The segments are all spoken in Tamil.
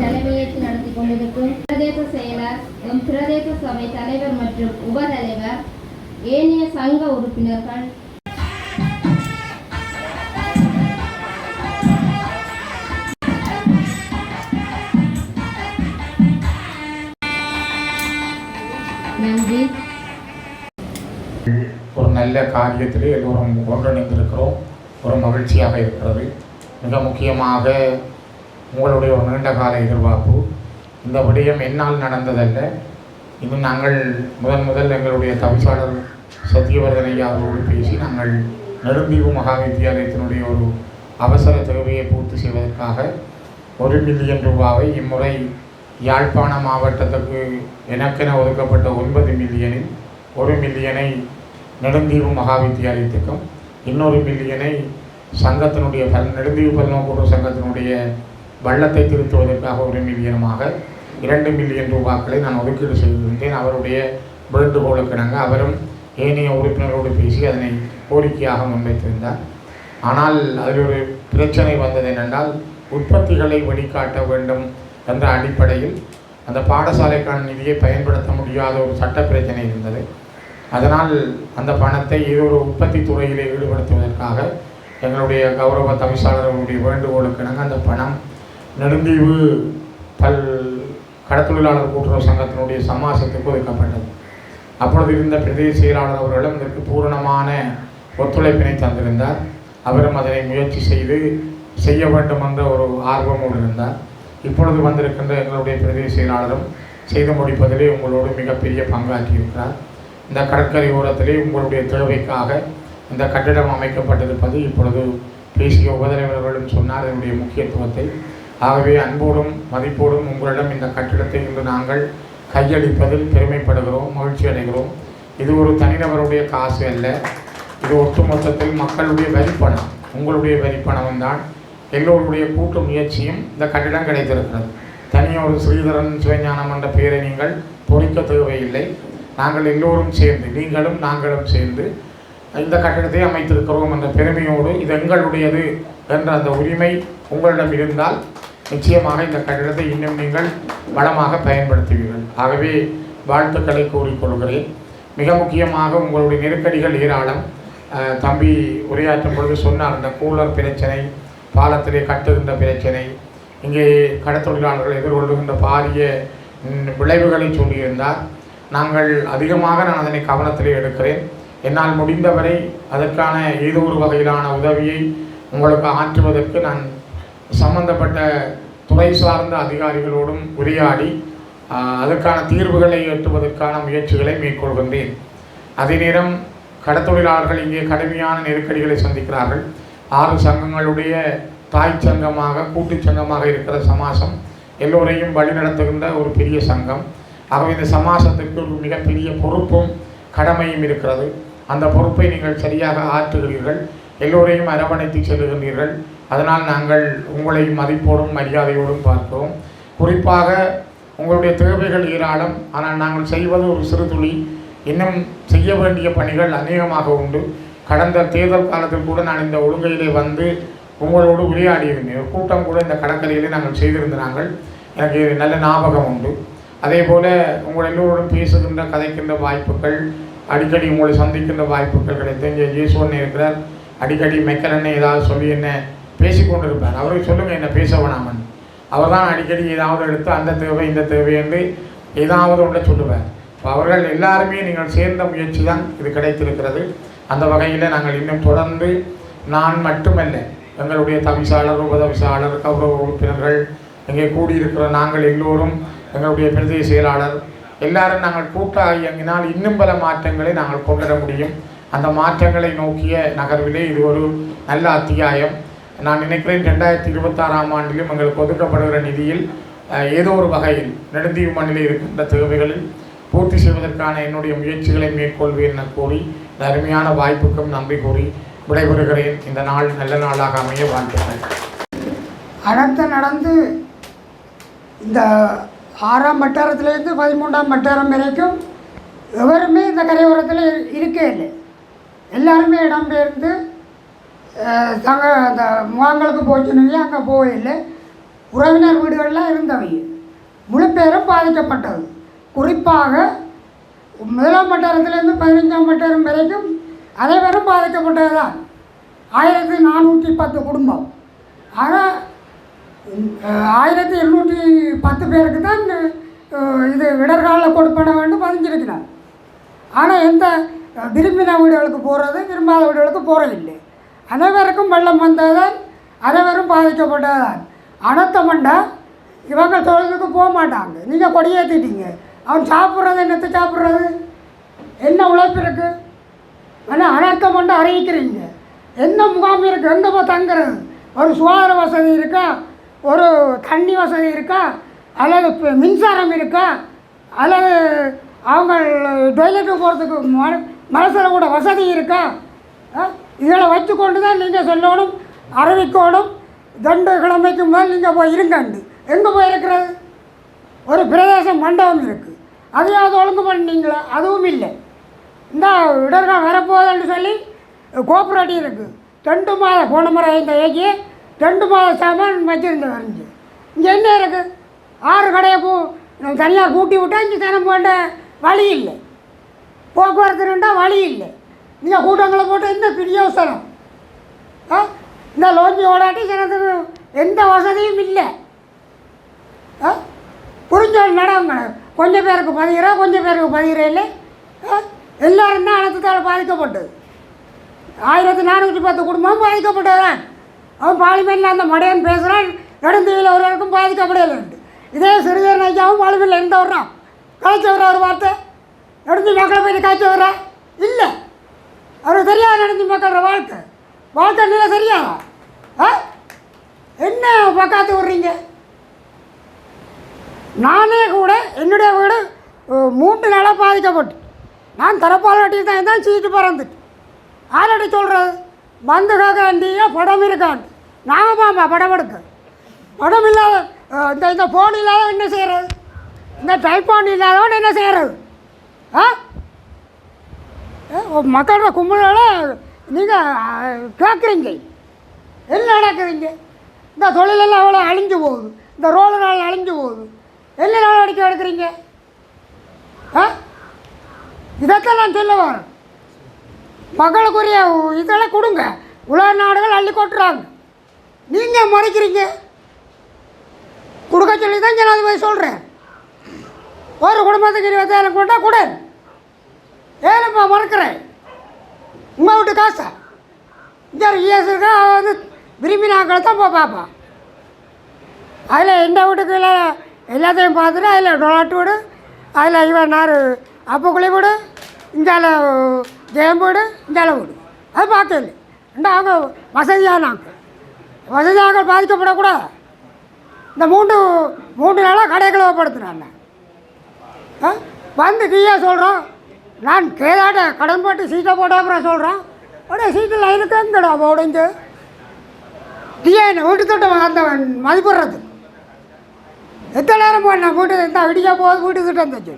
தலைமையேற்று நடத்தி கொண்டிருக்கும் பிரதேச செயலர் எம் பிரதேச சபை தலைவர் மற்றும் உபதலைவர் ஏனைய சங்க உறுப்பினர்கள். நன்றி. ஒரு நல்ல காரியத்திலே எல்லோரும் ஒன்றிணைந்திருக்கிறோம். ஒரு மகிழ்ச்சியாக இருக்கிறது. மிக முக்கியமாக உங்களுடைய ஒரு நீண்ட கால எதிர்பார்ப்பு. இந்த விடயம் என்னால் நடந்ததல்ல. இன்னும் நாங்கள் முதன் முதல் எங்களுடைய தவிசாளர் சத்தியவர்தன் அவரோடு பேசி நாங்கள் நெருந்தீவு மகா வித்தியாலயத்தினுடைய ஒரு அவசர தேவையை பூர்த்தி செய்வதற்காக ஒரு மில்லியன் ரூபாவை இம்முறை யாழ்ப்பாண மாவட்டத்துக்கு எனக்கென ஒதுக்கப்பட்ட ஒன்பது மில்லியனில் ஒரு மில்லியனை நெடுந்தீவு மகா வித்தியாலயத்துக்கும் இன்னொரு மில்லியனை சங்கத்தினுடைய பல் நெடுந்தீவு பல்நோக்கூறு சங்கத்தினுடைய வள்ளத்தை திருத்துவதற்காக ஒரு மில்லியனுமாக இரண்டு மில்லியன் ரூபாக்களை நான் ஒதுக்கீடு செய்திருந்தேன். அவருடைய வேண்டுகோளுக்கிணங்க அவரும் ஏனைய உறுப்பினரோடு பேசி அதனை கோரிக்கையாக முன்வைத்திருந்தார். ஆனால் அதில் ஒரு பிரச்சனை வந்தது என்னென்றால் உற்பத்திகளை வெளிக்காட்ட வேண்டும் என்ற அடிப்படையில் அந்த பாடசாலைக்கான நிதியை பயன்படுத்த முடியாத ஒரு சட்ட பிரச்சனை இருந்தது. அதனால் அந்த பணத்தை ஏதோ ஒரு உற்பத்தி துறையிலே ஈடுபடுத்துவதற்காக எங்களுடைய கௌரவ தவிசாளர்களுடைய வேண்டுகோளுக்கிணங்க அந்த பணம் நெடுந்தீவு பல் கடத்தொழிலாளர் கூட்டுறவு சங்கத்தினுடைய சமாசத்துக்கு ஒதுக்கப்பட்டது அப்பொழுது இருந்த பிரதேச செயலாளர் அவர்களும் இதற்கு பூரணமான ஒத்துழைப்பினை தந்திருந்தார். அவரும் அதனை முயற்சி செய்து செய்ய வேண்டும் என்ற ஒரு ஆர்வமோடு இருந்தார். இப்பொழுது வந்திருக்கின்ற எங்களுடைய பிரதேச செயலாளரும் செய்து முடிப்பதிலே உங்களோடு மிகப்பெரிய பங்காற்றியிருக்கிறார். இந்த கடற்கரை ஓரத்திலே உங்களுடைய தேவைக்காக இந்த கட்டிடம் அமைக்கப்பட்டிருப்பது இப்பொழுது பேசிய உபதலைவர்களும் சொன்னார். இதனுடைய முக்கியத்துவத்தை ஆகவே அன்போடும் மதிப்போடும் உங்களிடம் இந்த கட்டிடத்தை இன்று நாங்கள் கையளிப்பதில் பெருமைப்படுகிறோம் மகிழ்ச்சி அடைகிறோம். இது ஒரு தனிநபருடைய காசு அல்ல. இது ஒட்டுமொத்தத்தில் மக்களுடைய வரிப்பணம். உங்களுடைய வரிப்பணம் தான். எல்லோருடைய கூட்டு முயற்சியும் இந்த கட்டிடம் கிடைத்திருக்கிறது. தனியாக ஒரு ஸ்ரீதரன் சிவஞானம் என்ற பெயரை நீங்கள் பொறிக்க தேவையில்லை. நாங்கள் எல்லோரும் சேர்ந்து நீங்களும் நாங்களும் சேர்ந்து இந்த கட்டிடத்தை அமைத்திருக்கிறோம் என்ற பெருமையோடு இது எங்களுடையது என்ற அந்த உரிமை உங்களிடம் இருந்தால் நிச்சயமாக இந்த கட்டிடத்தை இன்னும் நீங்கள் வளமாக பயன்படுத்துவீர்கள். ஆகவே வாழ்த்துக்களை கூறிக்கொள்கிறேன் மிக முக்கியமாக உங்களுடைய நெருக்கடிகள் ஏராளம். தம்பி உரையாற்றும் பொழுது சொன்னார் இந்த கூலர் பிரச்சனை பாலத்திலே கட்டுகின்ற பிரச்சனை இங்கே கடத்தொழிலாளர்கள் எதிர்கொள்ளுகின்ற பாரிய விளைவுகளை சொல்லியிருந்தார். நாங்கள் அதிகமாக நான் அதனை கவனத்திலே எடுக்கிறேன். என்னால் முடிந்தவரை அதற்கான ஏதோ ஒரு வகையிலான உதவியை உங்களுக்கு ஆற்றுவதற்கு நான் சம்பந்தப்பட்ட துறை சார்ந்த அதிகாரிகளோடும் உரையாடி அதற்கான தீர்வுகளை எட்டுவதற்கான முயற்சிகளை மேற்கொள்கின்றேன். அதே நேரம் கடத்தொழிலாளர்கள் இங்கே கடுமையான நெருக்கடிகளை சந்திக்கிறார்கள். ஆறு சங்கங்களுடைய தாய் சங்கமாக கூட்டுச் சங்கமாக இருக்கிற சமாசம் எல்லோரையும் வழிநடத்துகின்ற ஒரு பெரிய சங்கம். ஆகவே இந்த சமாசத்துக்கு ஒரு மிகப்பெரிய பொறுப்பும் கடமையும் இருக்கிறது. அந்த பொறுப்பை நீங்கள் சரியாக ஆற்றுகிறீர்கள். எல்லோரையும் அரவணைத்து செல்லுகின்றீர்கள். அதனால் நாங்கள் உங்களை மதிப்போடும் மரியாதையோடும் பார்த்தோம். குறிப்பாக உங்களுடைய தேவைகள் ஏராளம். ஆனால் நாங்கள் செய்வது ஒரு சிறு துளி. இன்னும் செய்ய வேண்டிய பணிகள் அநேகமாக உண்டு. கடந்த தேர்தல் காலத்தில் கூட நான் இந்த ஒழுங்கையிலே வந்து உங்களோடு உரையாடியிருந்தேன் இருந்தேன் கூட்டம் கூட இந்த கடற்கரையிலே நாங்கள் செய்திருந்த நாங்கள். எனக்கு நல்ல ஞாபகம் உண்டு. அதே போல் உங்கள் எல்லோருடன் பேசுகின்ற கதைக்கின்ற வாய்ப்புகள் அடிக்கடி உங்களை சந்திக்கின்ற வாய்ப்புகள் கிடைத்து இங்கே ஜேசுவன் இருக்கிறார். அடிக்கடி மெக்கலன்னு ஏதாவது சொல்லி என்ன பேசிக்கொண்டு இருப்பார் அவருக்கு சொல்லுங்கள் என்ன பேச வேணாமன். அவர் தான் அடிக்கடி ஏதாவது எடுத்து அந்த தேவை இந்த தேவை என்று ஏதாவது ஒன்றை சொல்லுவார். இப்போ அவர்கள் எல்லாருமே நீங்கள் சேர்ந்த முயற்சி தான் இது கிடைத்திருக்கிறது. அந்த வகையில் நாங்கள் இன்னும் தொடர்ந்து நான் மட்டுமல்ல எங்களுடைய தவிசாளர் உபதவிசாளர் கௌரவ உறுப்பினர்கள் இங்கே கூடியிருக்கிற நாங்கள் எல்லோரும் எங்களுடைய பிரதேச செயலாளர் எல்லாரும் நாங்கள் கூட்டாக இயங்கினால் இன்னும் பல மாற்றங்களை நாங்கள் கொண்டு வர முடியும். அந்த மாற்றங்களை நோக்கிய நகர்விலே இது ஒரு நல்ல அத்தியாயம். நான் நினைக்கிறேன் ரெண்டாயிரத்தி இருபத்தாறாம் ஆண்டிலும் எங்களுக்கு ஒதுக்கப்படுகிற நிதியில் ஏதோ ஒரு வகையில் நெடுந்தீவு மண்ணில் இருக்கின்ற தேவைகளில் பூர்த்தி செய்வதற்கான என்னுடைய முயற்சிகளை மேற்கொள்வேன் என கூறி இந்த அருமையான வாய்ப்புக்கும் நன்றி கூறி விடைபெறுகிறேன். இந்த நாள் நல்ல நாளாக அமைய வாழ்த்துக்கள். அடுத்து நடந்து இந்த ஆறாம் வட்டாரத்திலேருந்து பதிமூன்றாம் வட்டாரம் வரைக்கும் எவருமே இந்த கரையோரத்தில் இருக்கே இல்லை. எல்லாருமே இடம்பெயர்ந்து தங்க அந்த முகாங்களுக்கு போச்சுன்னு அங்கே போகல உறவினர் வீடுகளில் இருந்தவங்க முழு பேரும் பாதிக்கப்பட்டது. குறிப்பாக முதலாம் வட்டாரத்திலேருந்து பதினஞ்சாம் வட்டாரம் வரைக்கும் அனைவரும் பாதிக்கப்பட்டது தான் ஆயிரத்தி நானூற்றி பத்து குடும்பம். ஆனால் ஆயிரத்தி இருநூற்றி பத்து பேருக்கு தான் இது இடர்கால கொடுப்பன வேண்டும் பதிஞ்சிருக்கிறார். ஆனால் எந்த விரும்பின வீடுகளுக்கு போகிறது விரும்பாத வீடுகளுக்கு போகிறதில்லை அனைவருக்கும் வெள்ளம் வந்ததால் அனைவரும் பாதிக்கப்பட்டதுதான். அனத்தமண்டா இவங்க தொழிலுக்கு போக மாட்டாங்க. நீங்கள் கொடியேற்றிட்டீங்க அவன் சாப்பிட்றது என்னத்தை சாப்பிட்றது? என்ன உழைப்பு இருக்குது ஆனால் அனர்த்தம் கொண்டு அறிவிக்கிறீங்க. என்ன முகாம் இருக்குது எங்கே போய் தங்குறது? ஒரு சுகாதார வசதி இருக்கா? ஒரு தண்ணி வசதி இருக்கா? அல்லது மின்சாரம் இருக்கா? அல்லது அவங்க டொய்லெட்டுக்கு போகிறதுக்கு மனசில் கூட வசதி இருக்கா? ஆ? இதில் வச்சுக்கொண்டு தான் நீங்கள் சொல்லணும் அறிவிக்கணும் தண்டு கிழமைக்கு மேல் நீங்கள் போய் இருங்கண்டு. எங்கே போய் இருக்கிறது ஒரு பிரதேச மண்டபம் இருக்குது அதையாவது ஒழுங்கு பண்ணீங்களா? அதுவும் இல்லை. இந்த இடர்கள் வரப்போகுதுன்னு சொல்லி கோஆப்ரேட்டிவ் இருக்குது ரெண்டு மாதம் போன முறை இந்த ஏஜி ரெண்டு மாத சாமான் வச்சுருந்த வரைஞ்சி. இங்கே என்ன இருக்குது ஆறு கடையை பூ தனியாக கூட்டி விட்டால் இங்கே தினம் போன்ற வழி இல்லை. போக்குவரத்துன்றா வழி இல்லை. நீங்கள் கூட்டங்களை போட்டு என்ன பிரியோசனம் ஆ? இந்த லோஞ்சி ஓடாட்டி ஜனத்துக்கு எந்த வசதியும் இல்லை. ஆ? புரிஞ்சோம் நடவங்க கொஞ்சம் பேருக்கு பதிகிறா கொஞ்சம் பேருக்கு பதிகிறேன் இல்லை. ஆ? தான் அனர்த்தத்தால் பாதிக்கப்பட்டது. ஆயிரத்தி நானூற்றி பத்து குடும்பம் பாதிக்கப்பட்டதுதான் அவன் பாலிமேனில் அந்த மடையன் பேசுகிறான் நெடுந்தீவில் ஒருவருக்கும் பாதிக்கப்படலைன்ட்டு இதே சிறுதர் ஐயாவும் பார்லிமெண்ட்டில் இருந்த வர்றான் கலைச்சி ஒரு வார்த்தை? நடுந்து மக்களை போய் காய்ச்சி இல்லை. அவருக்கு தெரியாது நடந்து மக்களோட வாழ்க்கை? வாழ்க்கை நிலை சரியா? ஆ? என்ன பக்காத்து விட்றீங்க? நானே கூட என்னுடைய வீடு மூன்று நாளாக பாதிக்கப்பட்டு. நான் தரப்பால் வட்டியில் தான் தான் சீட்டு பறந்துட்டு. ஆரடி சொல்கிறது வந்து கேட்காண்டியா படம் இருக்காண்டு நாங்கள் பாம்பா படம் எடுக்க. படம் இல்லாத இந்த இந்த ஃபோன் இல்லாதவன் என்ன செய்கிறது இந்த டைப்பான் இல்லாதவன் என்ன செய்கிறது ஆ? மக்களோட கும்பலோட நீங்கள் கேட்குறீங்க என்ன நடக்குதுங்க? இந்த தொழிலெல்லாம் அவ்வளோ அழிஞ்சு போகுது. இந்த ரோடு நாள் அழிஞ்சு போகுது. என்ன நடவடிக்கை எடுக்கிறீங்க? ஆ இதைத்தான் நான் சொல்ல வரேன். மக்களுக்குரிய இதெல்லாம் கொடுங்க. உலக நாடுகள் அள்ளி கொட்டுறாங்க. நீங்கள் மறைக்கிறீங்க. கொடுக்க சொல்லி தான் ஜனாதிபதி சொல்கிறேன் ஒரு குடும்பத்துக்கு இருபத்தாயிரம் கொண்டா கொடு. ஏனப்பா மறக்கிறேன். உங்கள் வீட்டு காசா? இந்த இஎஸ் இருக்கா அவன் வந்து விரும்பினாக்களை தான் போய் பார்ப்பான் அதில் எந்த வீட்டுக்கு இல்லை எல்லாத்தையும் பார்த்துட்டு அதில் டொலாட்டு வீடு அதில் இவன் நார் அப்பக்குழி வீடு இந்தால ஜெயம் வீடு இந்தால வீடு. அது பார்க்கல இந்த அவங்க வசதியாக நாங்கள் வசதியாக பாதிக்கப்படக்கூடாது. இந்த மூன்று மூன்று நாளாக கடைகளை படுத்துனாங்க ஆ? வந்து கீழே சொல்கிறோம் நான் கேதாட்ட கடன் போட்டு சீட்டை போட்ட சொல்கிறேன் உடனே சீட்டு லைனுக்கு எங்கடா உடைஞ்சு நீயே என்ன வீட்டு தொட்டம் வந்தவன்? மதிப்பிடுறது. எத்தனை நேரம் போய் நான் வீட்டு எந்த விடிக்க போகுது வீட்டு திட்டம் தச்சு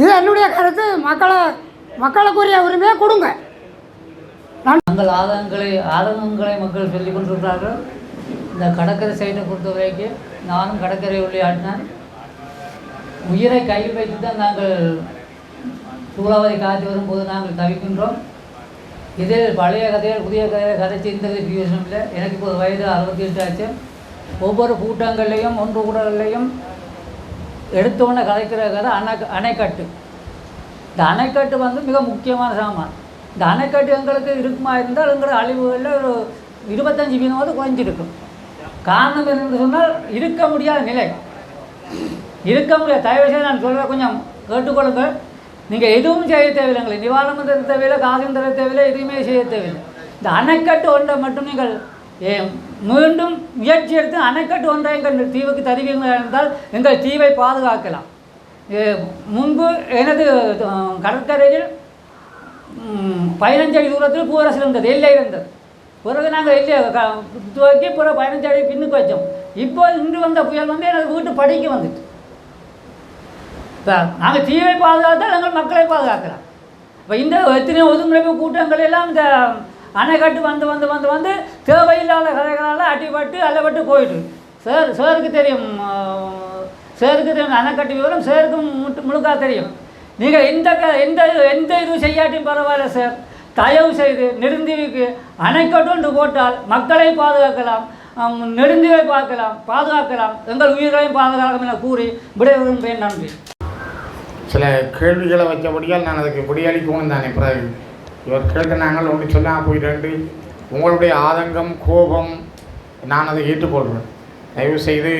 இது என்னுடைய கருத்து. மக்களை மக்களுக்குரிய உரிமையை கொடுங்க. தங்கள் ஆதங்கங்களை ஆதங்கங்களை மக்கள் சொல்லிக் கொண்டிருக்கிறார்கள். இந்த கடற்கரை சைடை பொறுத்த வரைக்கும் நானும் கடற்கரை விளையாடினேன் உயிரை கையில் வைத்து தான் நாங்கள் சூறாவளி காத்து வரும்போது நாங்கள் தவிக்கின்றோம். இதில் பழைய கதைகள் புதிய கதைகள் கதைச்சு இந்த யோசனை இல்லை. எனக்கு இப்போது வயது அறுபத்தி எட்டு ஆச்சு. ஒவ்வொரு கூட்டங்கள்லேயும் ஒன்று கூடங்கள்லேயும் எடுத்தோன்னே கதைக்கிற கதை அணை அணைக்கட்டு. இந்த அணைக்கட்டு வந்து மிக முக்கியமான சாமான். இந்த அணைக்கட்டு எங்களுக்கு இருக்குமா இருந்தால் எங்களோட அழிவுகளில் ஒரு இருபத்தஞ்சி வீதமாவது குறைஞ்சிருக்கும். காரணம் என்னென்னு சொன்னால் இருக்க முடியாத நிலை. இருக்க முடியாது. தயவு செய்து நான் சொல்கிறேன் கொஞ்சம் கேட்டுக்கொள்ளுங்கள். நீங்கள் எதுவும் செய்ய தேவையில்லைங்களே நிவாரணம் தர தேவையில்லை காசும் தர தேவையில்லை எதுவுமே செய்ய தேவையில்லை. இந்த அணைக்கட்டு ஒன்றை மட்டும் நீங்கள் ஏ, மீண்டும் முயற்சி எடுத்து அணைக்கட்டு ஒன்றை எங்கள் தீவுக்கு தருவீர்கள் என்றால் எங்கள் தீவை பாதுகாக்கலாம். முன்பு எனது கடற்கரையில் பதினஞ்சடி தூரத்தில் பூரசு இருந்தது எல்லை இருந்தது. பிறகு நாங்கள் இல்லையே க- துவக்கி பிறகு பதினஞ்சு அடி பின்னுக்கு வச்சோம். இப்போ இன்று வந்த புயல் வந்து எனக்கு வீட்டு படிக்க வந்துட்டு. இப்போ நாங்கள் தீவை பாதுகாத்தால் நாங்கள் மக்களை பாதுகாக்கிறோம் இப்போ இந்த எத்தனையோ ஒதுங்குறைப்பு கூட்டங்கள் எல்லாம் இந்த அணைக்கட்டு வந்து வந்து வந்து வந்து தேவையில்லாத கதைகளால் அடிபட்டு அல்லப்பட்டு போயிட்டு. சார் சாருக்கு தெரியும் சேருக்கு தெரியும் அணைக்கட்டு விவரம் சேருக்கு முட்டு முழுக்கா தெரியும். நீங்கள் எந்த க எந்த எந்த இதுவும் செய்யாட்டியும் பரவாயில்ல சார். தயவு செய்து நெடுந்தீவுக்கு அணைக்கட்டு ஒன்று போட்டால் மக்களை பாதுகாக்கலாம் ஆம், நெடுந்தீவை பார்க்கலாம் பாதுகாக்கலாம். எங்கள் உயிர்களையும் பாதுகாக்கலாம் என கூறி விடைபெறும் நன்றி. சில கேள்விகளை வச்சபடியால் நான் அதுக்கு விடையளிக்கணும் தானே பிறகு. இவர் கேட்ட நாங்கள் ஒன்று சொல்லாமல் போயிட்டு உங்களுடைய ஆதங்கம் கோபம் நான் அதை ஏற்றுக்கொள்கிறேன் தயவு செய்து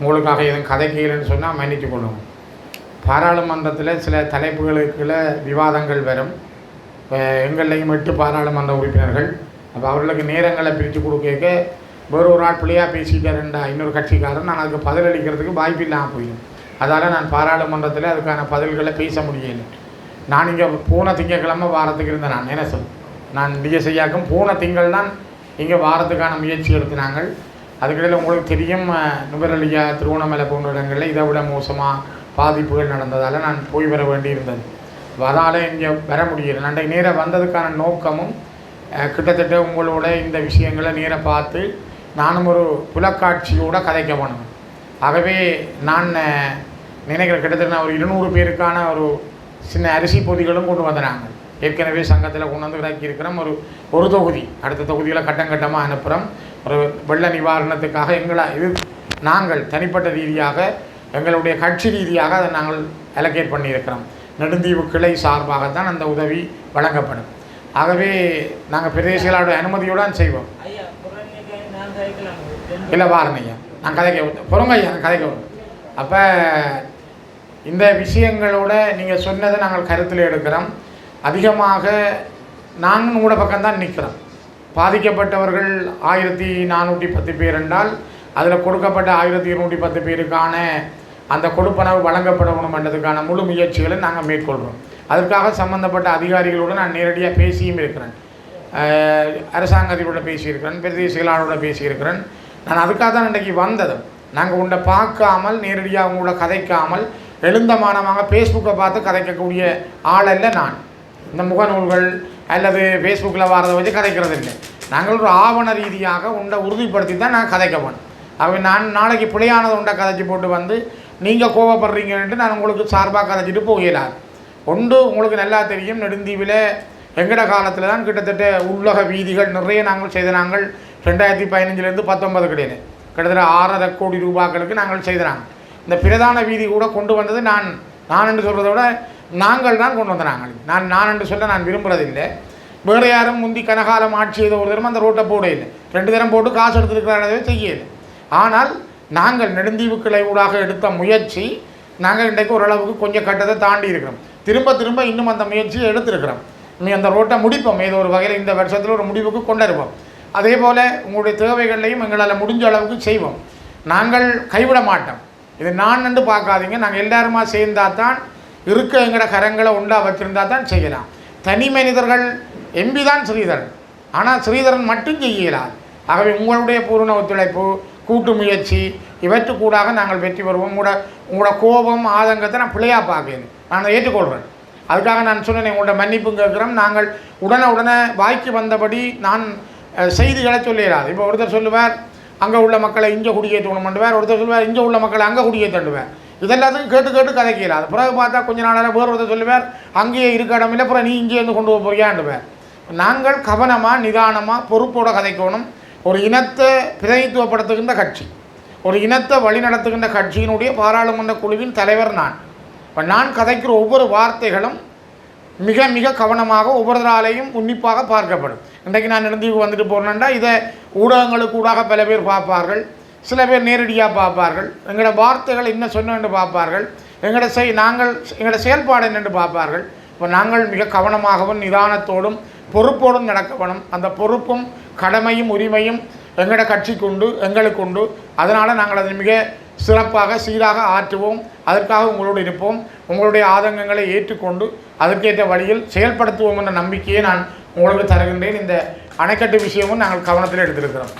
உங்களுக்காக எதுவும் கதைக்கலன்னு சொன்னால் மன்னித்து கொள்ளுங்க. பாராளுமன்றத்தில் சில தலைப்புகளுக்குள்ள விவாதங்கள் வரும். எங்கள்லையும் எட்டு பாராளுமன்ற உறுப்பினர்கள். அப்போ அவர்களுக்கு நேரங்களை பிரித்து கொடுக்க வேறு ஒரு ஆள் பிள்ளையாக பேசிட்டாருண்டா இன்னொரு கட்சிக்காரன் நான் அதுக்கு பதிலளிக்கிறதுக்கு வாய்ப்பு இல்லாமல் போயிடும். அதால் நான் பாராளுமன்றத்தில் அதுக்கான பதில்களை பேச முடியலை. நான் இங்கே போன திங்கட்கிழமை வாரத்துக்கு இருந்தேன் நான் என்ன சொல்? நான் டிஎஸ்ஐயாக்கும் போன திங்கள் தான் இங்கே வாரத்துக்கான முயற்சி எடுத்தினாங்கள். அதுக்கிடையில் உங்களுக்கு தெரியும் அஹ், திருவண்ணாமலை போன்ற இடங்களில் இதை விட மோசமாக பாதிப்புகள் நடந்ததால் நான் போய் வர வேண்டியிருந்தது. அதால் இங்கே வர முடியல. நான் நேராக வந்ததுக்கான நோக்கமும் கிட்டத்தட்ட உங்களோட இந்த விஷயங்களை நேர பார்த்து நானும் ஒரு புலக்காட்சியோடு கதைக்க போனேன். ஆகவே நான் அஹ், நினைக்கிறேன் கிட்டத்தட்ட நான் ஒரு இருநூறு பேருக்கான ஒரு சின்ன அரிசி பொதிகளும் கொண்டு வந்தாங்க ஏற்கனவே சங்கத்தில் கொண்டு வந்து இறக்கி இருக்கிறோம். ஒரு ஒரு தொகுதி. அடுத்த தொகுதியில் கட்டம் கட்டமாக அனுப்புகிறோம் ஒரு வெள்ள நிவாரணத்துக்காக எங்களை இது நாங்கள் தனிப்பட்ட ரீதியாக எங்களுடைய கட்சி ரீதியாக அதை நாங்கள் அலோகேட் பண்ணியிருக்கிறோம். நெடுந்தீவு கிளை சார்பாகத்தான் அந்த உதவி வழங்கப்படும். ஆகவே நாங்கள் பிரதேசங்களோட அனுமதியோடு செய்வோம். இல்லை வாரேன் ஐயா நான் கதைக்க பொறுங்க ஐயா நான் கதைக்க அப்போ இந்த விஷயங்களோட நீங்கள் சொன்னதை நாங்கள் கருத்தில் எடுக்கிறோம். அதிகமாக நாங்கள் உங்களோட பக்கம்தான் நிற்கிறோம். பாதிக்கப்பட்டவர்கள் ஆயிரத்தி நானூற்றி பத்து பேர் என்றால் அதில் கொடுக்கப்பட்ட ஆயிரத்தி இருநூற்றி பத்து பேருக்கான அந்த கொடுப்பனவு வழங்கப்படணும் என்றதுக்கான முழு முயற்சிகளை நாங்கள் மேற்கொள்கிறோம் அதற்காக சம்பந்தப்பட்ட அதிகாரிகளோடு நான் நேரடியாக பேசியும் இருக்கிறேன். அரசாங்க அதிபரோட பேசியிருக்கிறேன் பிரதேச செயலாளரோட பேசியிருக்கிறேன். நான் அதுக்காக தான் இன்றைக்கி வந்தது. நாங்கள் உண்டை பார்க்காமல் நேரடியாக உங்களோட கதைக்காமல் எழுந்தமானமாக ஃபேஸ்புக்கை பார்த்து கதைக்கக்கூடிய ஆள் அல்ல நான். இந்த முகநூல்கள் அல்லது ஃபேஸ்புக்கில் வரதை வச்சு கதைக்கிறது இல்லை நாங்கள் ஒரு ஆவண ரீதியாக உண்டை உறுதிப்படுத்தி தான் நான் கதைக்க அவன் நான் நாளைக்கு பிழையானது உண்டை கதைச்சி போட்டு வந்து நீங்கள் கோவப்படுறீங்கன்ட்டு நான் உங்களுக்கு சார்பாக கதைச்சிட்டு போகிறார் ஒன்று உங்களுக்கு நல்லா தெரியும் நெடுந்தீவில் எங்கட காலத்தில் தான் கிட்டத்தட்ட உள்ளக வீதிகள் நிறைய நாங்கள் செய்த நாங்கள் ரெண்டாயிரத்தி பதினஞ்சுலேருந்து பத்தொன்பது கிடையாது கிட்டத்தட்ட ஆறரை கோடி ரூபாய்களுக்கு நாங்கள் செய்தாங்க இந்த பிரதான வீதி கூட கொண்டு வந்தது நான் நான் என்று சொல்கிறத விட நாங்கள் தான் கொண்டு வந்தாங்க நான் நான் என்று சொல்ல நான் விரும்புகிறதில்லை வேறு யாரும் முந்தி கனகாலம் ஆட்சி செய்த ஒரு தரம் அந்த ரோட்டை போட இல்லை ரெண்டு தரம் போட்டு காசு எடுத்துருக்கிறதே செய்யலை ஆனால் நாங்கள் நெடுந்தீவு கிளை ஊடாக எடுத்த முயற்சி நாங்கள் இன்றைக்கு ஓரளவுக்கு கொஞ்சம் கட்டத்தை தாண்டி இருக்கிறோம். திரும்ப திரும்ப இன்னும் அந்த முயற்சியை எடுத்திருக்கிறோம். நீ அந்த ரோட்டை முடிப்போம். ஏதோ ஒரு வகையில் இந்த வருஷத்தில் ஒரு முடிவுக்கு கொண்டு இருப்போம் அதே போல் உங்களுடைய தேவைகளையும் எங்களால் முடிஞ்ச அளவுக்கு செய்வோம். நாங்கள் கைவிட மாட்டோம். இது நான் என்று பார்க்காதீங்க. நாங்கள் எல்லாருமா சேர்ந்தால் தான் இருக்க எங்களோட கரங்களை உண்டா வச்சுருந்தா தான் செய்யலாம். தனி மனிதர்கள் எம்பி தான் ஸ்ரீதரன். ஆனால் ஸ்ரீதரன் மட்டும் செய்யலாம் ஆகவே உங்களுடைய பூர்ண ஒத்துழைப்பு கூட்டு முயற்சி இவற்றுக்கூடாக நாங்கள் வெற்றி பெறுவோம். உங்களோட உங்களோட கோபம் ஆதங்கத்தை நான் பிள்ளையாக பார்க்கிறேன் நான் அதை ஏற்றுக்கொள்கிறேன் அதுக்காக நான் சொன்னேன் உங்களோட மன்னிப்பு கேட்குறோம். நாங்கள் உடனே உடனே வாய்க்கு வந்தபடி நான் செய்திகளை சொல்லிடாது இப்போ ஒருத்தர் சொல்லுவார் அங்கே உள்ள மக்களை இங்கே குடியேற்றணும் பண்ணுவார். ஒருத்தர் சொல்லுவார் இங்கே உள்ள மக்களை அங்கே குடியேற்றண்டுவார் இதெல்லாத்தையும் கேட்டு கேட்டு கதைக்கலாது பிறகு பார்த்தா கொஞ்ச நாளாக வேறு ஒருத்தர் சொல்லுவார் அங்கேயே இருக்க இடமில்லை அப்புறம் நீ இங்கே இருந்து கொண்டு போக போறியாண்டுவார் நாங்கள் கவனமாக நிதானமாக பொறுப்போட கதைக்கணும். ஒரு இனத்தை பிரதிநிதித்துவப்படுத்துகின்ற கட்சி ஒரு இனத்தை வழிநடத்துகின்ற கட்சியினுடைய பாராளுமன்ற குழுவின் தலைவர் நான். இப்போ நான் கதைக்கிற ஒவ்வொரு வார்த்தைகளும் மிக மிக கவனமாக ஒவ்வொருதராலையும் உன்னிப்பாக பார்க்கப்படும். இன்றைக்கு நான் நெடுந்தீவுக்கு வந்துட்டு போகிறேன்டா இதை ஊடகங்களுக்கு ஊடாக பல பேர் பார்ப்பார்கள் சில பேர் நேரடியாக பார்ப்பார்கள் எங்களோட வார்த்தைகள் என்ன சொன்னோன்னு பார்ப்பார்கள் எங்களோட செய் நாங்கள் எங்களோட செயல்பாடு என்னென்று பார்ப்பார்கள். இப்போ நாங்கள் மிக கவனமாகவும் நிதானத்தோடும் பொறுப்போடும் நடக்க வேணும். அந்த பொறுப்பும் கடமையும் உரிமையும் எங்களோட கட்சிக்கு உண்டு எங்களுக்கு உண்டு. அதனால் நாங்கள் அதை மிக சிறப்பாக சீராக ஆற்றுவோம். அதற்காக உங்களோடு இருப்போம். உங்களுடைய ஆதங்கங்களை ஏற்றுக்கொண்டு அதற்கேற்ற வழியில் செயல்படுத்துவோம் என்ற நம்பிக்கையை நான் உங்களுக்கு தருகின்றேன். இந்த அணைக்கட்டு விஷயமும் நாங்கள் கவனத்தில் எடுத்திருக்கிறோம்.